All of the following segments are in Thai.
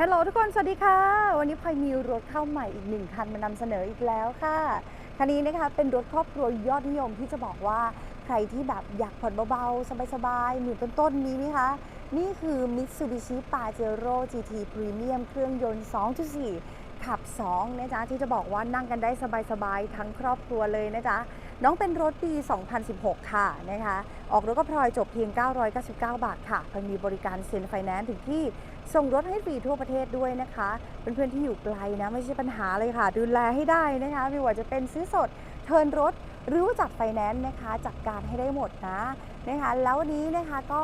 ฮัลโหลทุกคน สวัสดีค่ะ วันนี้พลอยมีรถเข้าใหม่อีกหนึ่งคันมานำเสนออีกแล้วค่ะ คันนี้นะคะเป็นรถครอบครัวยอดนิยมที่จะบอกว่าใครที่แบบอยากผ่อนเบาๆ สบายๆหมื่นต้นๆนี้นะคะ นี่คือ Mitsubishi Pajero GT Premium เครื่องยนต์ 2.4 ขับ 2 นะจ๊ะ ที่จะบอกว่านั่งกันได้สบายๆ ทั้งครอบครัวเลยนะจ๊ะ น้องเป็นรถปี 2016 ค่ะนะคะออกรถก็พลอยจบเพียง 999 บาทค่ะพลอยมีบริการเซ็นไฟแนนซ์ถึงที่ส่งรถให้ฟรีทั่วประเทศด้วยนะคะเพื่อนๆที่อยู่ไกลนะไม่ใช่ปัญหาเลยค่ะ ดูแลให้ได้นะคะไม่ว่าจะเป็นซื้อสดเทินรถหรือว่าจัดไฟแนนซ์นะคะจัดการให้ได้หมดนะนะคะแล้ววันนี้นะคะก็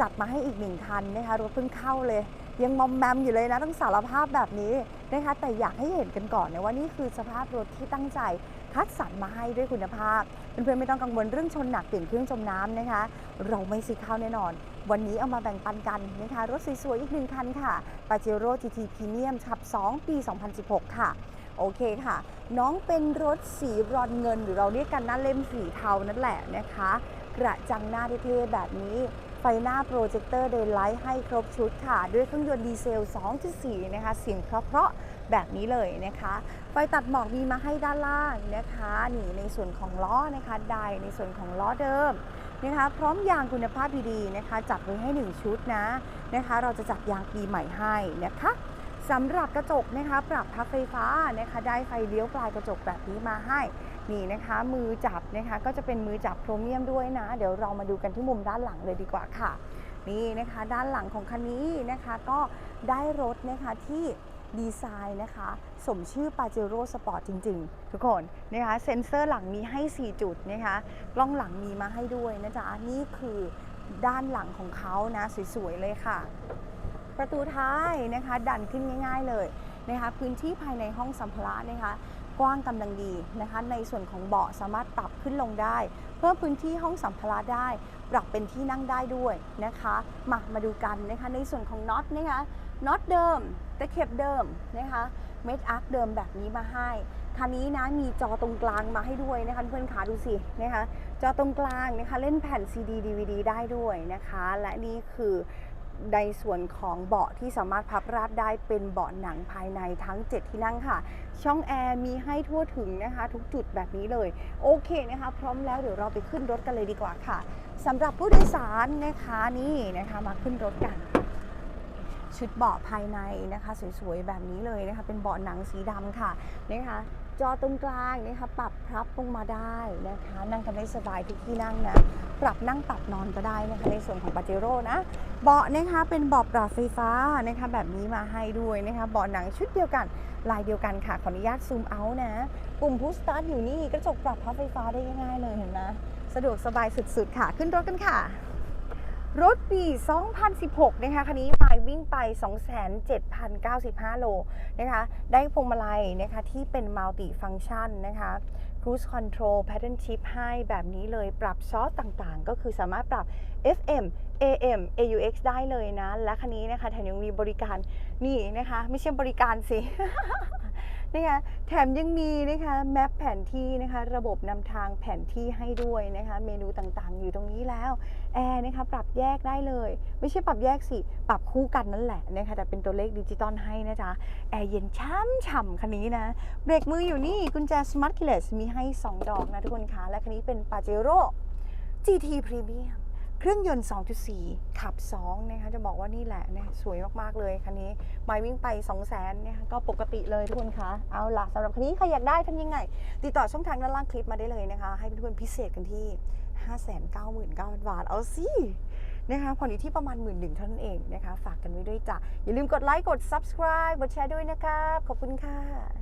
จัดมาให้อีกหนึ่งคันนะคะรถเพิ่งเข้าเลย ยังมอมแมมอยู่เลยนะต้องสารภาพแบบนี้ นะคะแต่อยากให้เห็นกันก่อนนะว่านี่คือสภาพรถที่ตั้งใจคัดสรรมาให้ด้วยคุณภาพ เพื่อนๆไม่ต้องกังวลเรื่องชนหนักเปลี่ยนเครื่องจมน้ำนะคะ เราไม่ซีข้าวแน่นอน วันนี้เอามาแบ่งปันกันนะคะ รถสวยๆอีกหนึ่งคันค่ะ Pajero GT Premium ขับ 2 ปี 2016 ค่ะ โอเคค่ะ น้องเป็นรถสีบรอนเงินหรือเราเรียกกันหน้าเล่มสีเทานั่นแหละนะคะ กระจังหน้าเท่ๆแบบนี้ ไฟหน้าโปรเจคเตอร์เดย์ไลท์ให้ครบชุดค่ะ ด้วยเครื่องยนต์ดีเซล 2.4 นะคะ เสียงเพราะๆแบบนี้เลยนะคะ ไฟตัดหมอกมีมาให้ด้านล่างนะคะ นี่ในส่วนของล้อนะคะไดในส่วนของล้อเดิมนะคะพร้อมยางคุณภาพดีๆนะคะ จัดไว้ให้ 1 ชุดนะนะคะ เราจะจัดยางปีใหม่ให้นะคะสำหรับกระจกนะคะ ปรับพับไฟฟ้านะคะ ได้ไฟเลี้ยวปลายกระจกแบบนี้มาให้ นี่นะคะมือจับนะคะก็จะเป็นมือจับโครเมียมด้วยนะ เดี๋ยวเรามาดูกันที่มุมด้านหลังเลยดีกว่าค่ะ นี่นะคะด้านหลังของคันนี้นะคะก็ได้รถนะคะที่ดีไซน์นะคะ สมชื่อ Pajero Sport จริง ๆ ทุกคนนะคะเซ็นเซอร์หลังมีให้ 4 จุดนะคะกล้องหลังมีมาให้ด้วยนะจ๊ะนี่คือด้านหลังของเขานะสวยๆเลยค่ะ ประตูท้ายนะคะดันขึ้นง่าย ๆเลยนะคะพื้นที่ภายในห้องสัมภาระนะคะ กว้างกำลังดีนะคะ ในส่วนของเบาะสามารถปรับขึ้นลงได้ เพิ่มพื้นที่ห้องสัมภาระได้ ปรับเป็นที่นั่งได้ด้วยนะคะ มามาดูกันนะคะในส่วนของน็อตนะคะน็อตเดิมตะเข็บเดิมนะคะเม็ดอาร์คเดิมแบบนี้มาให้คันนี้นะมีจอตรงกลางมาให้ด้วยนะคะเพื่อนขาดูสินะคะจอตรงกลางนะคะเล่นแผ่น CD DVD ได้ด้วยนะคะ และนี่คือ ในส่วนของเบาะที่สามารถพับราบได้เป็นเบาะหนังภายในทั้ง 7 ที่นั่งค่ะ ช่องแอร์มีให้ทั่วถึงนะคะ ทุกจุดแบบนี้เลย โอเคนะคะ พร้อมแล้วเดี๋ยวเราไปขึ้นรถกันเลยดีกว่าค่ะสำหรับผู้โดยสารนะคะนี่นะคะมาขึ้นรถกัน ชุดเบาะภายในนะคะ สวยๆแบบนี้เลยนะคะ เป็นเบาะหนังสีดำค่ะนะคะ จอตรงกลางนะคะปรับพับลงมาได้นะคะ นั่งกันได้สบายทุกที่นั่งนะ ปรับนั่งปรับนอนก็ได้นะคะในส่วนของปาเจโร่นะ เบาะนะคะเป็นเบาะปรับไฟฟ้านะคะแบบนี้มาให้ด้วยนะคะเบาะหนังชุดเดียวกันลายเดียวกันค่ะ ขออนุญาตซูมเอานะ ปุ่มพุชสตาร์ทอยู่นี่กระจกปรับพับไฟฟ้าได้ง่ายๆเลยเห็นไหมสะดวกสบายสุดๆค่ะ ขึ้นรถกันค่ะ รถปี 2016 นะคะ คันนี้มายวิ่งไป 27,095 โลนะคะ ได้พวงมาลัยนะคะที่เป็นมัลติฟังชันนะคะ Cruise Control Pattern Shift ให้แบบนี้เลยปรับซอสต่างๆ ก็คือสามารถปรับ FM AM AUX ได้เลยนะ และคันนี้นะคะแถมยังมีบริการนี่นะคะ ไม่ใช่บริการสิ นะคะแถมยังมีนะคะแมปแผนที่นะคะระบบนำทางแผนที่ให้ด้วยนะคะเมนูต่างๆ อยู่ตรงนี้แล้วแอร์นะคะปรับแยกได้เลย ไม่ใช่ปรับแยกสิ ปรับคู่กันนั่นแหละนะคะแต่เป็นตัวเลขดิจิตอลให้นะจ๊ะแอร์เย็นช่ำฉ่ำคันนี้นะเบรกมืออยู่นี่กุญแจ Smart Keyless มีให้ 2 ดอกนะทุกคนคะและคันนี้เป็น Pajero GT Premium เครื่องยนต์ 2.4 ขับ 2 นะคะ จะบอกว่านี่แหละนะสวยมากๆ เลยคันนี้ไม่วิ่งไป 2 0 0 0 0นนะคะก็ปกติเลยทุกคนคะ เอาล่ะสำหรับคันนี้ใครอยากได้ทำยังไง ติดต่อช่องทางด้านล่างคลิปมาได้เลยนะคะ ให้เพื่อนๆพิเศษกันที่ 599,000 บาท เอาสินะคะผ่อนอยู่ที่ประมาณหมื่นหนึ่งเท่านั้นเองนะคะ ฝากกันไว้ด้วยจ้ะ อย่าลืมกดไลค์ กด subscribe กดแชร์ด้วยนะครับ ขอบคุณค่ะ